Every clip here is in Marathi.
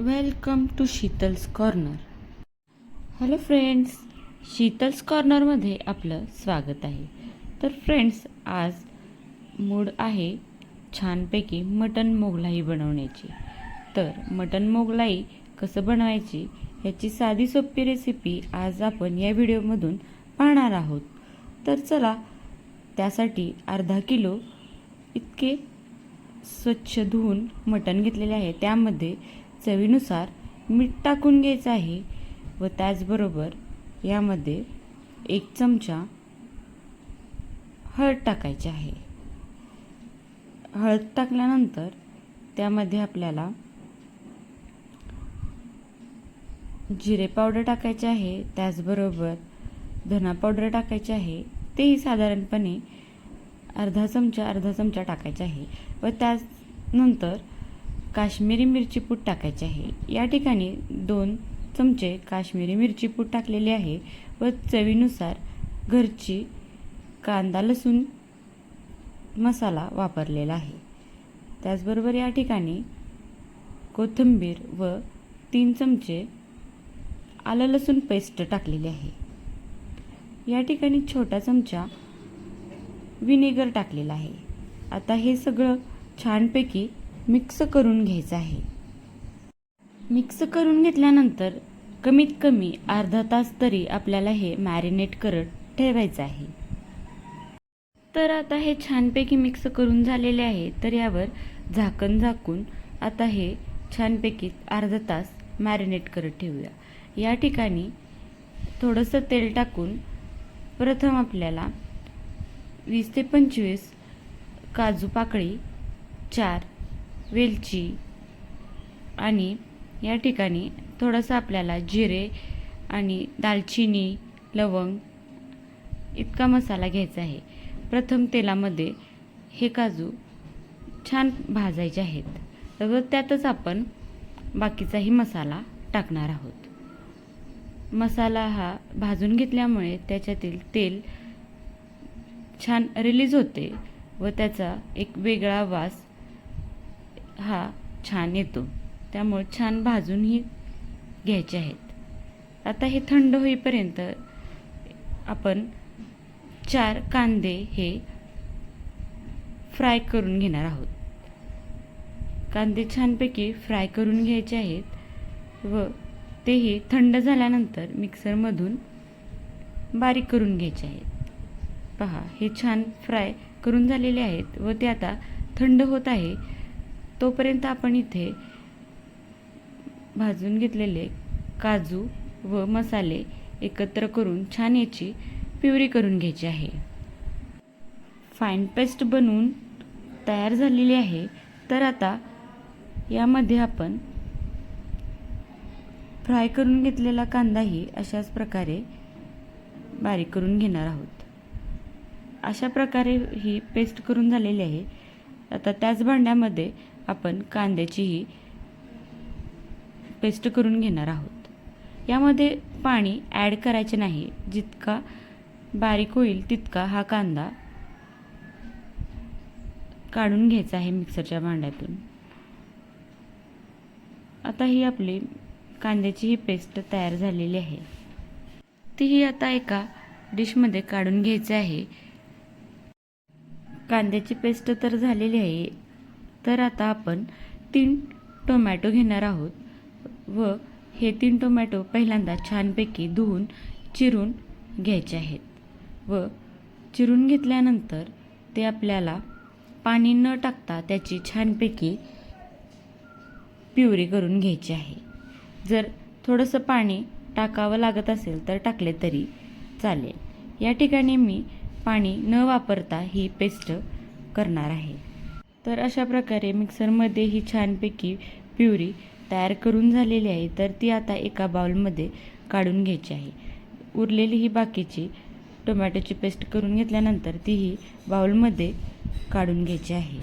Welcome to Sheetal's corner hello friends Sheetal's कॉर्नरमध्ये आपलं स्वागत आहे. तर फ्रेंड्स आज मूड आहे छानपैकी मटन मोगलाई बनवण्याची. तर मटन मोगलाई कसं बनवायची याची साधी सोपी रेसिपी आज आपण या व्हिडिओमधून पाहणार आहोत. तर चला त्यासाठी अर्धा किलो इतके स्वच्छ धुवून मटण घेतलेले आहे. त्यामध्ये चवीनुसार मीठ टाकून घ्यायचं आहे व त्याचबरोबर यामध्ये एक चमचा हळद टाकायची आहे. हळद टाकल्यानंतर त्यामध्ये आपल्याला जिरे पावडर टाकायचे आहे त्याचबरोबर धना पावडर टाकायचे आहे. तेही साधारणपणे अर्धा चमचा अर्धा चमचा टाकायचा आहे. व त्यानंतर काश्मीरी मिरची पूड टाकायची आहे. या ठिकाणी दोन चमचे काश्मीरी मिरची पूड टाकलेली आहे व चवीनुसार घरची कांदा लसूण मसाला वापरलेला आहे. त्याचबरोबर या ठिकाणी कोथिंबीर व तीन चमचे आलं लसूण पेस्ट टाकलेली आहे. या ठिकाणी छोटा चमचा विनेगर टाकलेला आहे. आता हे सगळं छानपैकी मिक्स करून घ्यायचं आहे. मिक्स करून घेतल्यानंतर कमीत कमी अर्धा तास तरी आपल्याला हे मॅरिनेट करत ठेवायचं आहे. तर आता हे छानपैकी मिक्स करून झालेले आहे तर यावर झाकण झाकून आता हे छानपैकी अर्धा तास मॅरिनेट करत ठेवूया. या ठिकाणी थोडंसं तेल टाकून प्रथम आपल्याला वीस ते पंचवीस काजू पाकळी चार वेलची. आणि या ठिकाणी थोडंसं आपल्याला जिरे आणि दालचिनी लवंग इतका मसाला घ्यायचा आहे. प्रथम तेलामध्ये हे काजू छान भाजायचे आहेत. तर त्यातच आपण बाकीचाही मसाला टाकणार आहोत. मसाला हा भाजून घेतल्यामुळे त्याच्यातील तेल छान रिलीज होते व त्याचा एक वेगळा वास हा छान येतो. त्यामुळे छान भाजूनही घ्यायचे आहेत. आता हे थंड होईपर्यंत आपण चार कांदे हे फ्राय करून घेणार आहोत. कांदे छानपैकी फ्राय करून घ्यायचे आहेत व तेही थंड झाल्यानंतर मिक्सरमधून बारीक करून घ्यायचे आहेत. पहा हे छान फ्राय करून झालेले आहेत व ते आता थंड होत आहे. तोपर्यंत आपण इथे भाजून घेतलेले काजू व मसाले एकत्र करून छान याची प्युरी करून घ्यायची आहे. फाईन पेस्ट बनवून तयार झालेली आहे. तर आता यामध्ये आपण फ्राय करून घेतलेला कांदाही अशाच प्रकारे बारीक करून घेणार आहोत. अशा प्रकारे ही पेस्ट करून झालेली आहे. आता त्याच भांड्यामध्ये आपण कांद्याचीही पेस्ट करून घेणार आहोत. यामध्ये पाणी ॲड करायचे नाही. जितका बारीक होईल तितका हा कांदा काढून घ्यायचा आहे मिक्सरच्या भांड्यातून. आता ही आपली कांद्याची ही पेस्ट तयार झालेली आहे. तीही आता एका डिशमध्ये काढून घ्यायची आहे. कांद्याची पेस्ट तर झालेली आहे. तर आता आपण तीन टोमॅटो घेणार आहोत व हे तीन टोमॅटो पहिल्यांदा छानपैकी धुवून चिरून घ्यायचे आहेत. व चिरून घेतल्यानंतर ते आपल्याला पाणी न टाकता त्याची छानपैकी प्युरी करून घ्यायची आहे. जर थोडंसं पाणी टाकावं लागत असेल तर टाकले तरी चालेल. या ठिकाणी मी पाणी न वापरता ही पेस्ट करणार आहे. तर अशा प्रकारे मिक्सरमध्ये ही छानपैकी प्युरी तयार करून झालेली आहे. तर ती आता एका बाउलमध्ये काढून घ्यायची आहे. उरलेली ही बाकीची टोमॅटोची पेस्ट करून घेतल्यानंतर तीही बाउलमध्ये काढून घ्यायची आहे.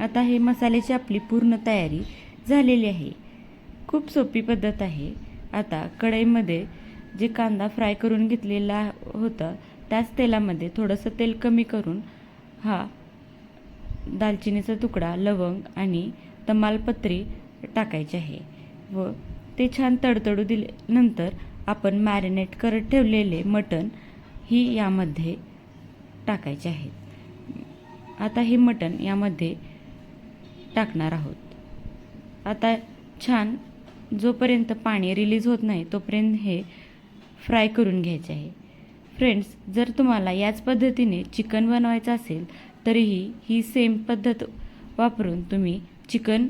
आता हे मसाल्याची आपली पूर्ण तयारी झालेली आहे. खूप सोपी पद्धत आहे. आता कढईमध्ये जे कांदा फ्राय करून घेतलेला होता त्याच तेलामध्ये थोडंसं तेल कमी करून हा दालचिनीचा तुकडा लवंग आणि तमालपत्री टाकायचे आहे व ते छान तडतडू दिले नंतर आपण मॅरिनेट करत ठेवलेले मटण ही यामध्ये टाकायचे आहेत आता हे मटण यामध्ये टाकणार आहोत. आता छान जोपर्यंत पाणी रिलीज होत नाही तोपर्यंत हे फ्राय करून घ्यायचे आहे. फ्रेंड्स जर तुम्हाला याच पद्धतीने चिकन बनवायचं असेल तरीही ही सेम पद्धत वापरून तुम्ही चिकन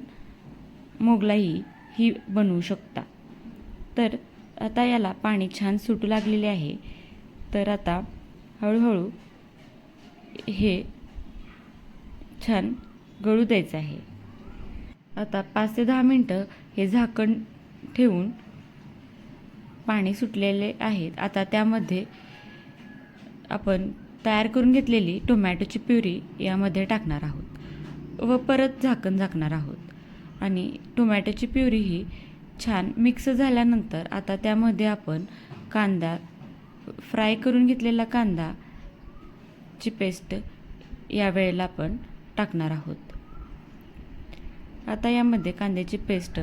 मोगलाई ही बनवू शकता. तर आता याला पाणी छान सुटू लागलेले आहे. तर आता हळूहळू हे छान गळू द्यायचं आहे. आता पाच ते दहा मिनटं हे झाकण ठेवून पाणी सुटलेले आहेत. आता त्यामध्ये आपण तयार करून घेतलेली टोमॅटोची प्युरी यामध्ये टाकणार आहोत व परत झाकण झाकणार आहोत. आणि टोमॅटोची प्युरी ही छान मिक्स झाल्यानंतर आता त्यामध्ये आपण कांदा फ्राय करून घेतलेला कांदा ची पेस्ट यावेळेला आपण टाकणार आहोत. आता यामध्ये कांद्याची पेस्ट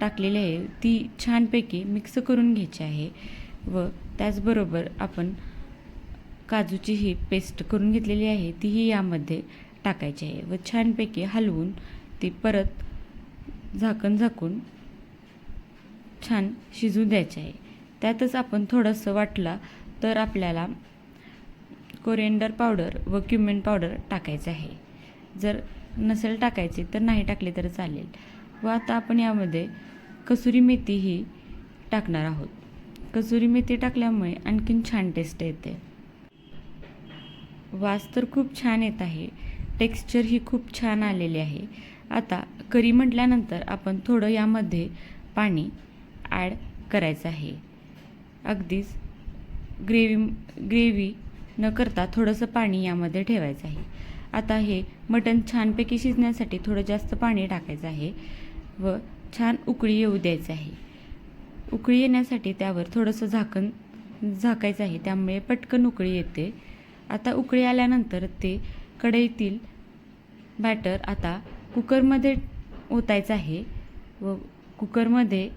टाकलेली आहे. ती छानपैकी मिक्स करून घ्यायची आहे व त्याचबरोबर आपण काजूची ही पेस्ट करून घेतलेली आहे तीही यामध्ये टाकायची आहे. व छानपैकी हलवून ती परत झाकण झाकून छान शिजू द्यायचे आहे. त्यातच आपण थोडंसं वाटला तर आपल्याला कोरिएंडर पावडर व क्युमिन पावडर टाकायचं आहे. जर नसेल टाकायचे तर नाही टाकले तर चालेल. व आता आपण यामध्ये कसुरी मेथी ही टाकणार आहोत. कसुरी मेथी टाकल्यामुळे आणखीन छान टेस्ट येते. वास तर खूप छान येत आहे. टेक्स्चर ही खूप छान आलेली आहे. आता करी म्हटल्यानंतर आपण थोडं यामध्ये पाणी ॲड करायचं आहे. अगदीच ग्रेव्ही ग्रेव्ही न करता थोडंसं पाणी यामध्ये ठेवायचं आहे. आता हे मटण छानपैकी शिजण्यासाठी थोडं जास्त पाणी टाकायचं आहे व छान उकळी येऊ द्यायचं आहे. उकळी येण्यासाठी त्यावर थोडंसं झाकण झाकायचं आहे. त्यामुळे पटकन उकळी येते. आता उकळी आल्यानंतर ते कढईतील बॅटर आता कुकरमध्ये ओतायचं आहे व कुकरमध्ये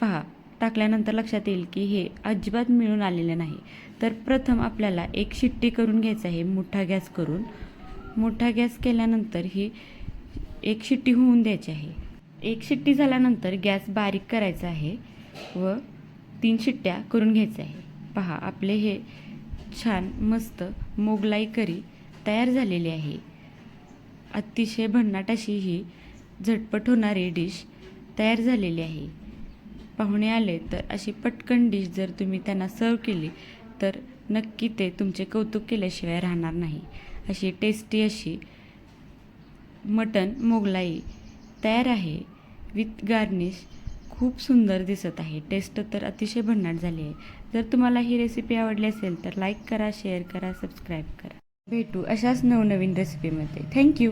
पहा टाकल्यानंतर लक्षात येईल की हे अजिबात मिळून आलेले नाही. तर प्रथम आपल्याला एक शिट्टी करून घ्यायचं आहे मोठा गॅस करून. मोठा गॅस केल्यानंतर ही एक शिट्टी होऊन द्यायची आहे. एक शिट्टी झाल्यानंतर गॅस बारीक करायचा आहे व तीन शिट्ट्या करून घ्यायचं आहे. पहा आपले हे छान मस्त मोगलाई करी तयार झालेली आहे. अतिशय भन्नाट अशी ही झटपट होणारी डिश तयार झालेली आहे. पाहुणे आले तर अशी पटकन डिश जर तुम्ही त्यांना सर्व केली तर नक्की ते तुमचे कौतुक केल्याशिवाय राहणार नाही. अशी टेस्टी अशी मटन मोगलाई तयार आहे. विथ गार्निश खूप सुंदर दिसत आहे. टेस्ट तर अतिशय भन्नाट झाली आहे. जर तुम्हाला ही रेसिपी आवडली असेल तर लाईक करा शेअर करा सबस्क्राईब करा. भेटू अशाच नवनवीन रेसिपीमध्ये थँक्यू